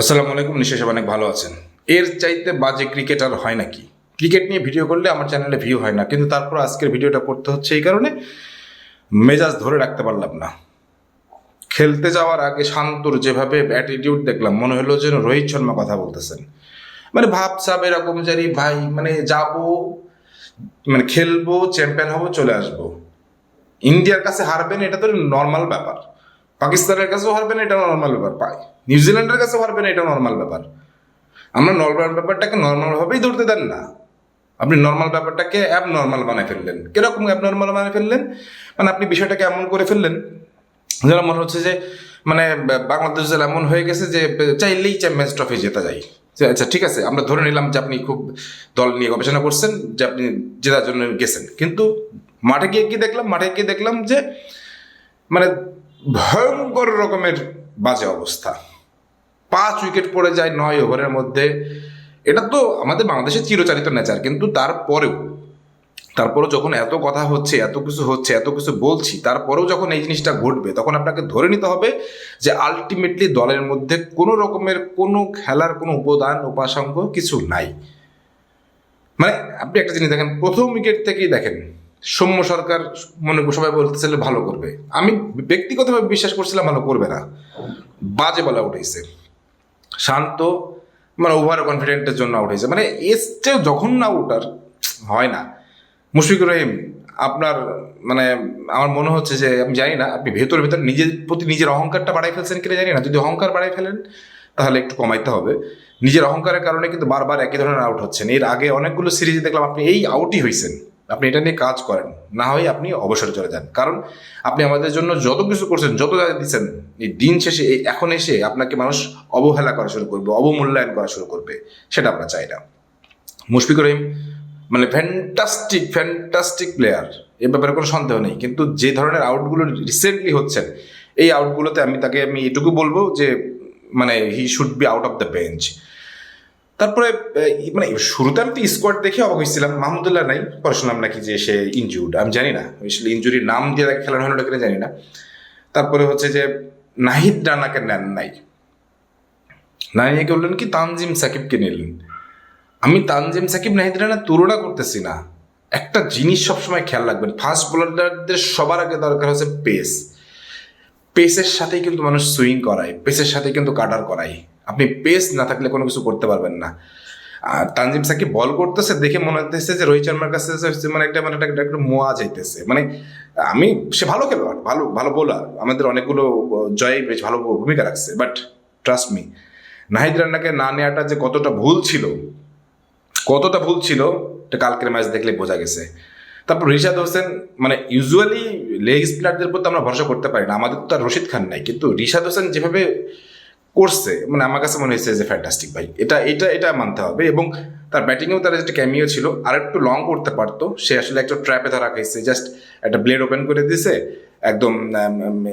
আসসালামু আলাইকুম সব অনেক ভালো আছেন। এর চাইতে বাজে ক্রিকেট আর হয় নাকি? ক্রিকেট নিয়ে ভিডিও করলে আমার চ্যানেলে ভিউ হয় না, কিন্তু তারপর আজকের ভিডিওটা করতে হচ্ছে এই কারণে মেজাজ ধরে রাখতে পারলাম না। খেলতে যাওয়ার আগে শান্তর যেভাবে অ্যাটিটিউড দেখলাম, মনে হলো যেন রোহিত শর্মা কথা বলতেছেন। মানে ভাব ভাবসাব এরকম জারি ভাই মানে যাব মানে খেলব চ্যাম্পিয়ন হব, চলে আসব। ইন্ডিয়ার কাছে হারবেন এটা তো নর্মাল ব্যাপার। পাকিস্তানের কাছেও হারবেন এটা নর্মাল ব্যাপার পাই নিউজিল্যান্ডের কাছেও হারবেন এটা নর্মাল ব্যাপার। আমরা নর্মাল ব্যাপারটাকে নর্মাল ভাবেই ধরতে দেন না। আপনি নর্মাল ব্যাপারটাকে অ্যাব নর্মাল বানায় ফেললেন। কীরকম অ্যাব নর্মাল বানিয়ে ফেললেন? মানে আপনি বিষয়টাকে এমন করে ফেললেন, যেন মনে হচ্ছে যে মানে বাংলাদেশ যেন এমন হয়ে গেছে যে, চাইলেই চ্যাম্পিয়ন্স ট্রফি জেতা যায়। আচ্ছা ঠিক আছে, আমরা ধরে নিলাম যে আপনি খুব দল নিয়ে গবেষণা করছেন, যে আপনি জেতার জন্য গেছেন। কিন্তু মাঠে গিয়ে কি দেখলাম? মাঠে গিয়ে দেখলাম যে মানে ভয়ঙ্কর রকমের বাজে অবস্থা। পাঁচ উইকেট পড়ে যায় নয় ওভারের মধ্যে। এটা তো আমাদের বাংলাদেশের চিরচারিত নেচার, কিন্তু তারপরেও তারপরেও যখন এত কথা হচ্ছে, এত কিছু হচ্ছে, এত কিছু বলছি, তারপরেও যখন এই জিনিসটা ঘটবে, তখন আপনাকে ধরে নিতে হবে যে আলটিমেটলি দলের মধ্যে কোনো রকমের কোনো খেলার কোনো উপাদান, উপাসঙ্গ কিছু নাই। মানে আপনি একটা জিনিস দেখেন, প্রথম উইকেট থেকেই দেখেন সৌম্য সরকার মনে সবাই বলতেছিল ভালো করবে। আমি ব্যক্তিগতভাবে বিশ্বাস করছিলাম ভালো করবে না। বাজে বলা উঠেছে। শান্ত মানে ওভার কনফিডেন্টের জন্য আউট হয়েছে মানে এসছে যখন না ওঠার হয় না। মুশফিকুর রহিম, আপনার মানে আমার মনে হচ্ছে যে, আমি জানি না, আপনি ভেতর ভেতর নিজের প্রতি নিজের অহংকারটা বাড়াই ফেলছেন কিনা জানি না। যদি অহংকার বাড়াই ফেলেন, তাহলে একটু কমাইতে হবে। নিজের অহংকারের কারণে কিন্তু বারবার একই ধরনের আউট হচ্ছেন। এর আগে অনেকগুলো সিরিজ দেখলাম, আপনি এই আউটই হয়েছেন আপনি এটা নিয়ে কাজ করেন। না হয় আপনি অবসরে চলে যান। কারণ আপনি আমাদের জন্য যত কিছু করছেন, যত যা দিচ্ছেন, এই দিন শেষে, এই এখন এসে আপনাকে মানুষ অবহেলা করা শুরু করবে, অবমূল্যায়ন করা শুরু করবে, সেটা আমরা চাই না মুশফিকুর রহিম মানে ফ্যান্টাস্টিক ফ্যান্টাস্টিক প্লেয়ার এ ব্যাপারে কোনো সন্দেহ নেই। কিন্তু যে ধরনের আউটগুলো রিসেন্টলি হচ্ছেন, এই আউটগুলোতে আমি তাকে, আমি এটুকু বলব যে মানে he should be out of the bench তারপরে মানে শুরুতে আমি তো স্কোয়াড দেখে অবাক হয়েছিলাম, মাহমুদুল্লাহ নাই পরে শুনলাম নাকি যে সে ইনজুর্ড আমি জানি না, আসলে ইনজুরির নাম দিয়ে তাকে খেলানো হলো কিনা জানি না। তারপরে হচ্ছে যে, নাহিদ রানাকে নেন নাই। না নিয়ে বললেন কি, তানজিম সাকিবকে নিলেন। আমি তানজিম সাকিব, নাহিদ রানার তুলনা করতেছি না। একটা জিনিস সবসময় খেয়াল রাখবেন ফাস্ট বোলারদের সবার আগে দরকার হচ্ছে পেস পেসের সাথেই কিন্তু মানুষ সুইং করায় পেসের সাথে কিন্তু কাটার করায়। আপনি পেস না থাকলে কোনো কিছু করতে পারবেন না। আর তানজিম সাকিব বল করতেছে দেখে মনে হতেছে যে রোহিত শর্মার কাছে মানে একটা মানে একটা একটা মোয়া যাইতেছে। মানে আমি, সে ভালো খেলোয়াড়, ভালো ভালো বোলার আমাদের অনেকগুলো, জয় বেশ ভালো ভূমিকা রাখছে। বাট ট্রাস্ট মি নাহিদ রান্নাকে না নেওয়াটা যে কতটা ভুল ছিল, কতটা ভুল ছিল, এটা কালকের ম্যাচ দেখলে বোঝা গেছে। তারপর রিশাদ হোসেন মানে ইউজুয়ালি লেগ স্পিনারদের প্রতি আমরা ভরসা করতে পারি না। আমাদের তো আর রশিদ খান নাই। কিন্তু রিশাদ হোসেন যেভাবে করছে মানে আমার কাছে মনে হয়েছে যে ফ্যান্টাস্টিক ভাই এটা এটা এটা মানতে হবে এবং তার ব্যাটিংয়েও তার একটা ক্যামিও ছিল। আর একটু লং করতে পারতো। সে আসলে একটা ট্র্যাপে ধরা খাইছে। জাস্ট একটা ব্লেড ওপেন করে দিছে। একদম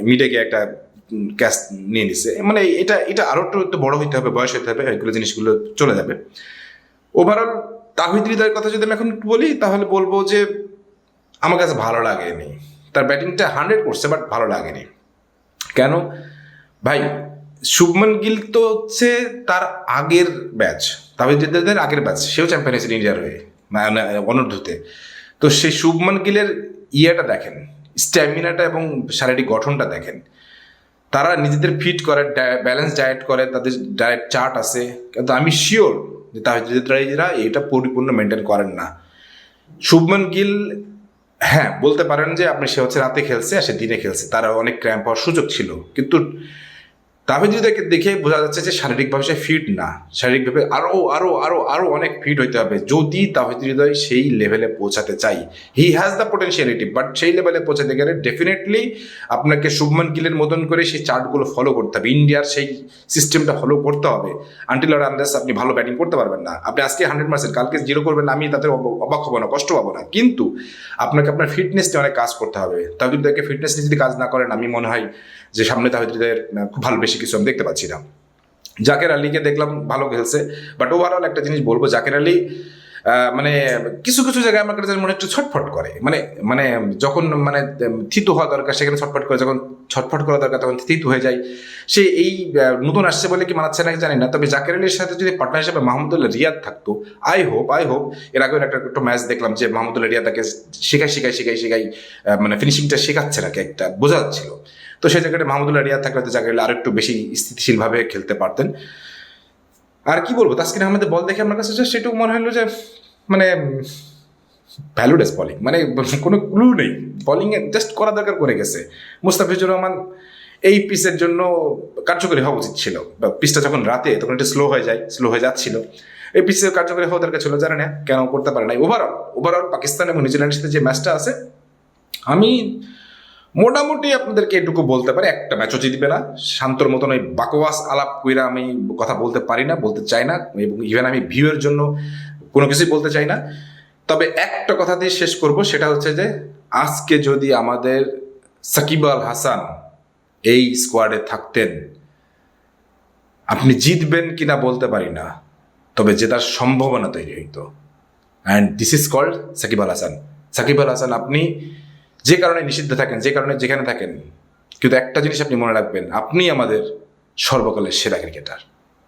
মিডে গিয়ে একটা ক্যাচ নিয়ে নিছে। মানে এটা এটা আরও একটু একটু বড় হইতে হবে, বয়স হইতে হবে, এগুলো জিনিসগুলো চলে যাবে। ওভারঅল তাহিদ হৃদয়ের কথা যদি আমি এখন একটু বলি, তাহলে বলব যে আমার কাছে ভালো লাগেনি। তার ব্যাটিংটা হান্ড্রেড করছে বাট ভালো লাগেনি। কেন? ভাই শুভমন গিল তো হচ্ছে তার আগের ব্যাচ তাহিদ হৃদয়ের আগের ব্যাচ সেও চ্যাম্পিয়ন হয়েছিল ইন্ডিয়ার হয়ে অনূর্ধ্বতে। তো সেই শুভমন গিলের ইয়েটা দেখেন, স্ট্যামিনাটা এবং শারীরিক গঠনটা দেখেন। তারা নিজেদের ফিট করে ব্যালেন্স ডায়েট করে, তাদের ডায়েট চার্ট আছে। কিন্তু আমি শিওর যে তাহিদরা এটা পরিপূর্ণ মেনটেন করেন না। শুভমন গিল হ্যাঁ বলতে পারেন যে আপনি সে হচ্ছে রাতে খেলছে, আর সে দিনে খেলছে। তারা অনেক ক্র্যাম্প হওয়ার সুযোগ ছিল। কিন্তু হৃদয়কে দেখে বোঝা যাচ্ছে যে শারীরিকভাবে সে ফিট না। শারীরিকভাবে আরও আরও আরও আরও অনেক ফিট হইতে হবে। যদি তাহিদ হৃদয় সেই লেভেলে পৌঁছাতে চাই। He has the potentiality but সেই লেভেলে পৌঁছাতে গেলে ডেফিনেটলি আপনাকে শুভমান গিলের মতন করে সেই চার্টগুলো ফলো করতে হবে। ইন্ডিয়ার সেই সিস্টেমটা ফলো করতে হবে। আনটিল আর আনলেস আপনি ভালো ব্যাটিং করতে পারবেন না। আপনি আজকে হান্ড্রেড পার্সেন্ট কালকে জিরো করবেন, আমি তাদের অব- অবাক হব না, কষ্ট পাবো না। কিন্তু আপনাকে আপনার ফিটনেস নিয়ে অনেক কাজ করতে হবে। তাহিদ হৃদয়কে ফিটনেস নিয়ে যদি কাজ না করেন, আমি মনে হয় যে সামনে তাহিদ হৃদয়ের খুব ভালো বেশি কিছু আমি দেখতে পাচ্ছি না। জাকের আলীকে দেখলাম ভালো খেলছে বাট ওভারঅল একটা জিনিস বলব, জাকের আলী মানে কিছু কিছু জায়গায় আমার কাছে মনে একটু ছটফট করে। মানে মানে যখন মানে থিতু হওয়া দরকার সেখানে ছটফট করে, যখন ছটফট করা দরকার, তখন থিতু হয়ে যায়। সে এই নতুন আসছে বলে কি মানাচ্ছে নাকি জানি না, তবে জাকের আলীর সাথে যদি পার্টনার হিসেবে মাহমুদুল্লাহ রিয়াদ থাকতো আই হোপ আই হোপ এর আগেও একটা একটা ম্যাচ দেখলাম যে মাহমুদুল্লাহ রিয়াদ তাকে শেখাই শেখাই শেখাই শেখাই মানে ফিনিশিংটা শেখাচ্ছে নাকি একটা বোঝা যাচ্ছিল তো সেই জায়গাটা মাহমুদুল্লাহ রিয়াদ থাকলে হয়তো জাকের আলী আরেকটু বেশি স্থিতিশীলভাবে খেলতে পারতেন। আর কি বলব, তাসকিন আহমেদের বল দেখে আমার কাছে সেটুকু মনে হলো যে মানে ভ্যালুলেস বলিং মানে কোনো ক্লু নেই। বলিং জাস্ট করা দরকার করে গেছে। মুস্তাফিজুর রহমান এই পিসের জন্য কার্যকরী হওয়া উচিত ছিল। পিসটা যখন রাতে, তখন একটু স্লো হয়ে যায় স্লো হয়ে যাচ্ছিল। এই পিসের কার্যকরী হওয়া দরকার ছিল জানে না কেন করতে পারে নাই। ওভারঅল ওভারঅল পাকিস্তান এবং নিউজিল্যান্ডের সাথে যে ম্যাচটা আছে, আমি মোটামুটি আপনাদেরকে এটুকু বলতে পারি, একটা ম্যাচও জিতবে না। শান্তর মতন ওই বাকওয়াস আলাপ কইরা আমি কথা বলতে পারি না, বলতে চাই না, এবং ইভেন আমি ভিউয়ের জন্য কোনো কিছুই বলতে চাই না। তবে একটা কথা দিয়ে শেষ করব, সেটা হচ্ছে যে, আজকে যদি আমাদের সাকিব আল হাসান এই স্কোয়াডে থাকতেন, আপনি জিতবেন কিনা বলতে পারি না, তবে জেতার সম্ভাবনা তৈরি হইতো। And this is called Shakib Al Hasan. Shakib Al Hasan, আপনি যে কারণে নিষিদ্ধ থাকেন, যে কারণে যেখানে থাকেন, কিন্তু একটা জিনিস আপনি মনে রাখবেন, আপনি আমাদের সর্বকালের সেরা ক্রিকেটার